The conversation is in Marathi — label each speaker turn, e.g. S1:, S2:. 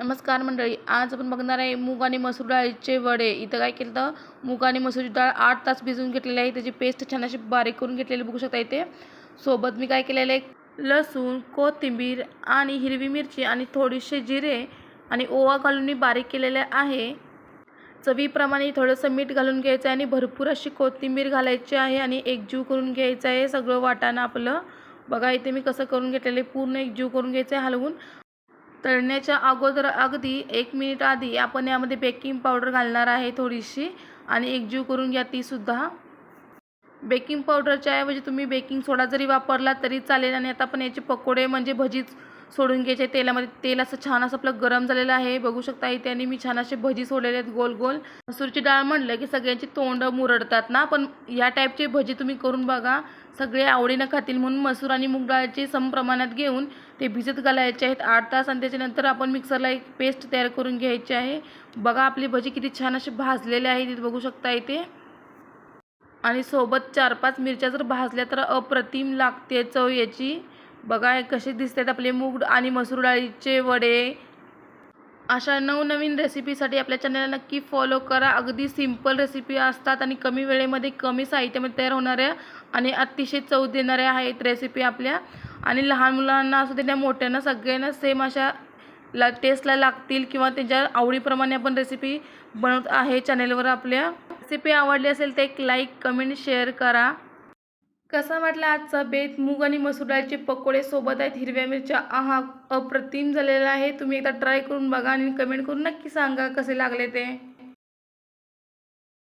S1: नमस्कार मंडळी आज आपण बघणार आहे मूग आणि मसूर डाळीचे वडे. इथं काय केलं तर मूग आणि मसूरची डाळ आठ तास भिजवून घेतलेली आहे. त्याची पेस्ट छान अशी बारीक करून घेतलेली बघू शकता इथे. सोबत मी काय केलेलं आहे? लसूण कोथिंबीर आणि हिरवी मिरची आणि थोडीसे जिरे आणि ओवा घालून मी बारीक केलेले आहे. चवीप्रमाणे थोडंसं मीठ घालून घ्यायचं आहे आणि भरपूर अशी कोथिंबीर घालायची आहे आणि एकजीव करून घ्यायचं आहे. सगळं वाटाणं आपलं. बघा इथे मी कसं करून घेतलेलं आहे? पूर्ण एकजीव करून घ्यायचं आहे हलवून. तळण्याच्या अगोदर अगदी एक मिनिट आधी आपण यामध्ये बेकिंग पावडर घालणार आहे थोडीशी आणि एकजीव करून घ्या तीसुद्धा बेकिंग पावडरच्या ऐवजी तुम्ही बेकिंग सोडा जरी वापरला तरी चालेल आणि आता आपण याचे पकोडे म्हणजे भजीच सोडून घ्यायचे तेलामध्ये. तेल असं छान असं आपलं गरम झालेलं आहे. बघू शकता इथे आणि मी छान असे भजी सोडलेले आहेत गोल गोल. मसूरची डाळ म्हणलं की सगळ्यांची तोंड मुरडतात ना पण या टाईपचे भजी तुम्ही करून बघा. सगळे आवडीनं खातील म्हणून मसूर आणि मूग डाळचे सम प्रमाणात घेऊन ते भिजत घालायचे आहेत. आठ तास आणि त्याच्यानंतर आपण मिक्सरला एक पेस्ट तयार करून घ्यायची आहे. बघा आपली भजी किती छान असे भाजलेले आहे. ते बघू शकता इथे. आणि सोबत चार पाच मिरच्या जर भाजल्या तर अप्रतिम लागते चव याची. बघा हे कसे दिसतात आपले मूग आणि मसूर डाळीचे वडे. अशा नवनवीन रेसिपीसाठी आपल्या चॅनलला नक्की फॉलो करा. अगदी सिंपल रेसिपी असतात आणि कमी वेळेमध्ये कमी साहित्यामध्ये तयार होणाऱ्या आणि अतिशय चव देणाऱ्या आहेत रेसिपी आपल्या. आणि लहान मुलांना असू दे त्या मोठ्यांना सगळ्यांना सेम अशा ला टेस्टला लागतील किंवा त्यांच्या आवडीप्रमाणे आपण रेसिपी बनवत आहे चॅनेलवर आपल्या. रेसिपी आवडली असेल तर एक लाईक कमेंट शेअर करा. कसा वाटला आजचा बेत? मूग आणि मसूर डाळीचे पकोडे सोबत आहेत. हिरव्या मिरच्या आहा अप्रतिम झालेला आहे. तुम्ही एकदा ट्राय करून बघा आणि कमेंट करून नक्की सांगा कसे लागले ते.